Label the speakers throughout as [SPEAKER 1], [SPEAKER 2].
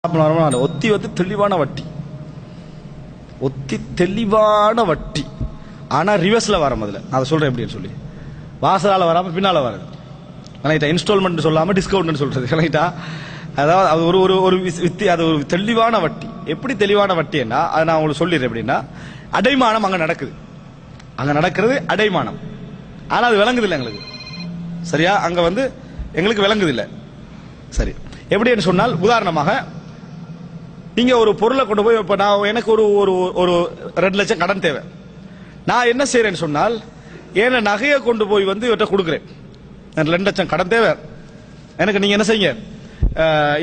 [SPEAKER 1] அந்த ஒத்தி வந்து தெளிவான வட்டி. ஒத்தி தெளிவான வட்டி. ஆனால் ரிவர்ஸில் வர முதல்ல அதை சொல்கிறேன் எப்படின்னு சொல்லி. வாசலால் வராமல் பின்னால் வருது. கலைட்டா இன்ஸ்டால்மெண்ட் சொல்லாமல் டிஸ்கவுண்ட்னு சொல்கிறது கலைட்டா அதாவது அது ஒரு ஒரு ஒரு விஸ்- வித்தி அது ஒரு தெளிவான வட்டி. எப்படி தெளிவான வட்டின்னா அதை நான் உங்களுக்கு சொல்லிடுறேன் எப்படின்னா அடைமானம் அங்கே நடக்குது. அங்கே நடக்கிறது அடைமானம். ஆனால் அது விளங்குது இல்லை எங்களுக்கு. சரியா? அங்கே வந்து எங்களுக்கு விளங்குது இல்லை சரி. எப்படின்னு சொன்னால் உதாரணமாக இங்க ஒரு பொருளை கொண்டு போய் இப்ப நான் எனக்கு ஒரு ஒரு ஒரு ரெண்டு லட்சம் கடன் தேவை. நான் என்ன செய்யறேன்னு சொன்னால் ஏன்னா நகையை கொண்டு போய் வந்து இவர்கிட்ட கொடுக்குறேன். எனக்கு ரெண்டு லட்சம் கடன் தேவை. எனக்கு நீங்க என்ன செய்யுங்க?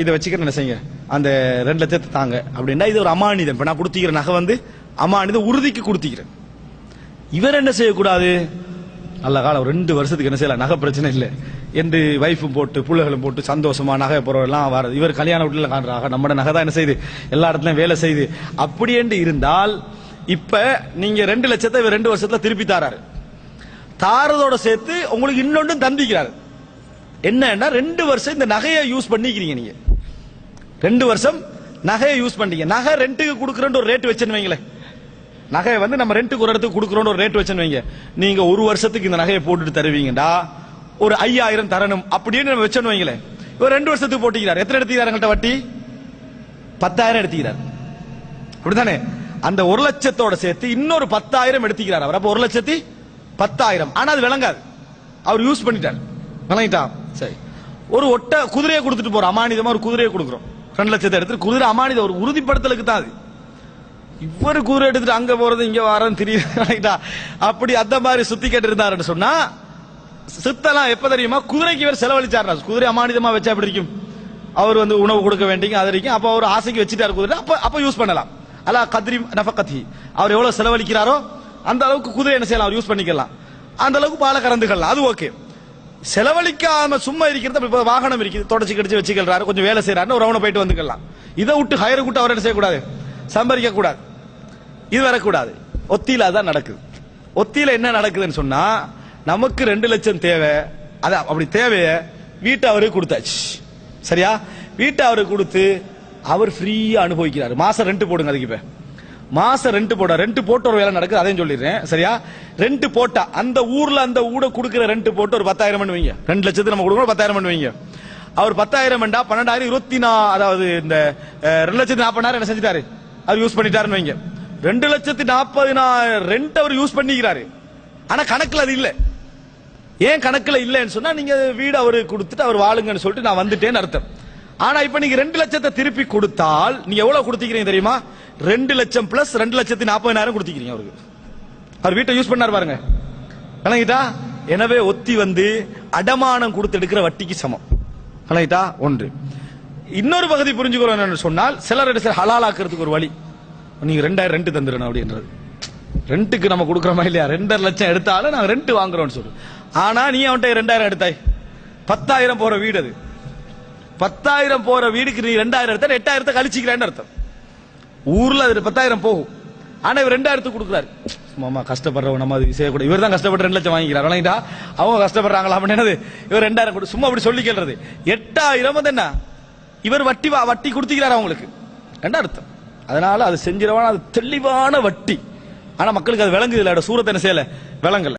[SPEAKER 1] இதை வச்சுக்கிறேன் என்ன செய்யுங்க? அந்த ரெண்டு லட்சத்தை தாங்க. அப்படின்னா இது ஒரு அமானிதம். இப்ப நான் கொடுத்திக்கிற நகை வந்து அமானிதம் உறுதிக்கு கொடுத்திக்கிறேன். இவர் என்ன செய்யக்கூடாது? நல்ல காலம். ரெண்டு வருஷத்துக்கு என்ன செய்யலாம்? நகை பிரச்சனை இல்லை. என்று வைஃபும் போட்டு பிள்ளைகளும் போட்டு சந்தோஷமா நகை எல்லாம் வரது இவர் கல்யாண வீட்டில் காண்றாங்க. நம்ம நகை தான் என்ன செய்யுது? எல்லா இடத்துலயும் வேலை செய்யுது. அப்படி என்று இருந்தால் இப்ப நீங்க ரெண்டு லட்சத்தை இவர் ரெண்டு வருஷத்துல திருப்பி தாராரு. தாரதோட சேர்த்து உங்களுக்கு இன்னொன்றும் தந்திக்கிறாரு. என்னன்னா ரெண்டு வருஷம் இந்த நகையை யூஸ் பண்ணிக்கிறீங்க நீங்க. ரெண்டு வருஷம் நகையை யூஸ் பண்ணீங்க நகை ரெண்டுக்கு கொடுக்குறேன்னு ஒரு ரேட் வச்சுன்னு வைங்களேன். நகையை வந்து நம்ம ரெண்டுக்கு ஒரு இடத்துக்கு கொடுக்குறோம்னு ஒரு ரேட் வச்சுன்னு வைங்க. நீங்க ஒரு வருஷத்துக்கு இந்த நகையை போட்டுட்டு தருவீங்கடா. ஒரு ஐயாயிரம் தரணும் அப்படின்னு நம்ம வச்சோன்னு வைங்களேன். இவர் ரெண்டு வருஷத்துக்கு போட்டிக்கிறார். எத்தனை எடுத்துக்கிறார் எங்கள்கிட்ட வட்டி? பத்தாயிரம் எடுத்துக்கிறார். அப்படிதானே அந்த ஒரு லட்சத்தோட சேர்த்து இன்னொரு பத்தாயிரம் எடுத்துக்கிறார் அவர். அப்போ ஒரு லட்சத்தி பத்தாயிரம். ஆனா அது விளங்காது. அவர் யூஸ் பண்ணிட்டார். விளங்கிட்டான் சரி. ஒரு ஒட்ட குதிரையை கொடுத்துட்டு போறோம். அமானிதமா ஒரு குதிரையை கொடுக்குறோம். ரெண்டு லட்சத்தை எடுத்து குதிரை அமானிதம் ஒரு உறுதிப்படுத்தலுக்கு தான் அது. இவரு குதிரை எடுத்துட்டு அங்க போறது இங்க வரன்னு தெரியுது அப்படி அந்த மாதிரி சுத்தி கேட்டு இருந்தாருன்னு சொன்னா சித்தலாம் எப்ப தெரியுமா? குதிரைக்கு இவர் செலவழிச்சாரு குதிரை அமானிதமா வச்சா எப்படி இருக்கும்? அவர் வந்து உணவு கொடுக்க வேண்டிய அது வரைக்கும் அப்ப அவர் ஆசைக்கு வச்சுட்டாரு குதிரை அப்ப அப்ப யூஸ் பண்ணலாம். அல்ல கத்ரி நஃபகத்தி அவர் எவ்வளவு செலவழிக்கிறாரோ அந்த அளவுக்கு குதிரை என்ன செய்யலாம்? அவர் யூஸ் பண்ணிக்கலாம். அந்த அளவுக்கு பாலை கறந்துக்கலாம் அது ஓகே செலவழிக்காம சும்மா இருக்கிறது இப்போ இப்ப வாகனம் இருக்குது தொடச்சி கடிச்சு வச்சுக்கிறாரு கொஞ்சம் வேலை செய்யறாரு ஒரு ரவுண்ட் போயிட்டு வந்துக்கலாம் இதை விட்டு ஹயர் விட்டு அவர் என்ன செய்யக்கூடாது? சம்பாதிக்க கூடாது இது வரக்கூடாது. ஒத்தியில அதான் நடக்குது. ஒத்தியில என்ன நடக்குதுன்னு சொன்னா நமக்கு ரெண்டு லட்சம் தேவை. அதான் அப்படி தேவைய வீட்டை அவருக்கு கொடுத்தாச்சு. சரியா? வீட்டை அவருக்கு கொடுத்து அவர் ஃப்ரீயா அனுபவிக்கிறார். மாசம் ரெண்ட் போடுங்க அதுக்கு இப்ப. மாசம் ரெண்ட் போட ரெண்ட் போட்டு ஒரு வேலை நடக்குது அதையும் சொல்லிடுறேன். சரியா? ரெண்ட் போட்டா அந்த ஊர்ல அந்த ஊட கொடுக்குற ரெண்ட் போட்டு ஒரு பத்தாயிரம் பண்ணுவீங்க ரெண்டு லட்சத்துக்கு நம்ம கொடுக்கணும் பத்தாயிரம் பண்ணுவீங்க அவர் பத்தாயிரம் வேண்டா பன்னெண்டாயிரம் இருபத்தி நா அதாவது இந்த ரெண்டு லட்சத்தி நாற்பதாயிரம் என்ன செஞ்சிட்டாரு? அவர் யூஸ் பண்ணிட்டாருன்னு வைங்க. ரெண்டு லட்சத்தி நாற்பதினாயிரம் ரெண்ட் அவர் யூஸ் பண்ணிக்கிறாரு. ஆனா கணக்குல அது இல்ல. ஏன் கணக்குல இல்லைன்னு சொன்னா நீங்க வீடு அவரு கொடுத்துட்டு அவர் வாழுங்கன்னு சொல்லிட்டு நான் வந்துட்டேன்னு அர்த்தம். ஆனா இப்ப நீங்க ரெண்டு லட்சத்தை திருப்பி கொடுத்தால் நீங்க எவ்வளவு கொடுத்துக்கிறீங்க தெரியுமா? ரெண்டு லட்சம் பிளஸ் ரெண்டு லட்சத்தி நாற்பதினாயிரம் கொடுத்துக்கிறீங்க அவருக்கு. அவர் வீட்டை யூஸ் பண்ணார் பாருங்க. விளங்கிட்டா? எனவே ஒத்தி வந்து அடமானம் கொடுத்து எடுக்கிற வட்டிக்கு சமம். விளங்கிட்டா? ஒன்று. இன்னொரு பகுதி புரிஞ்சுக்கிறோம் என்னன்னு சொன்னால் சிலர் சிலர் செய்ய ஹலாலாக்குறதுக்கு ஒரு வழி. நீங்க ரெண்டாயிரம் ரெண்ட் தந்துடணும் அப்படின்றது. ரெண்டுக்கு நம்ம கொடுக்குறோமா இல்லையா? ரெண்டரை லட்சம் எடுத்தாலும் நாங்கள் ரெண்ட் வாங்குறோம்னு சொல்லு. ஆனா நீ அவன்கிட்ட ரெண்டாயிரம் எடுத்தாய். பத்தாயிரம் போற வீடு அது. பத்தாயிரம் போற வீடுக்கு நீ ரெண்டாயிரம் எடுத்தா எட்டாயிரத்தை கழிச்சிக்கிறேன்னு அர்த்தம். ஊர்ல அது பத்தாயிரம் போகும். ஆனா இவர் ரெண்டாயிரத்துக்கு கொடுக்குறாரு. மாமா கஷ்டப்படுறவங்க நம்ம அது செய்யக்கூட இவர் தான் கஷ்டப்பட்டு ரெண்டு லட்சம் வாங்கிக்கிறார். விளங்கிட்டா அவங்க கஷ்டப்படுறாங்களா அப்படின்னு இவர் ரெண்டாயிரம் கொடு சும்மா அப்படி சொல்லி கேள்றது. எட்டாயிரம் வந்து என்ன? இவர் வட்டி வா- வட்டி கொடுத்துக்கிறார் அவங்களுக்கு. ரெண்டாயிரத்தம் அர்த்தம்? அதனால அது செஞ்சிடவான அது தெளிவான வட்டி. ஆனா மக்களுக்கு அது விளங்குது இல்ல சூரத்தை என்ன செய்யல? விளங்கல.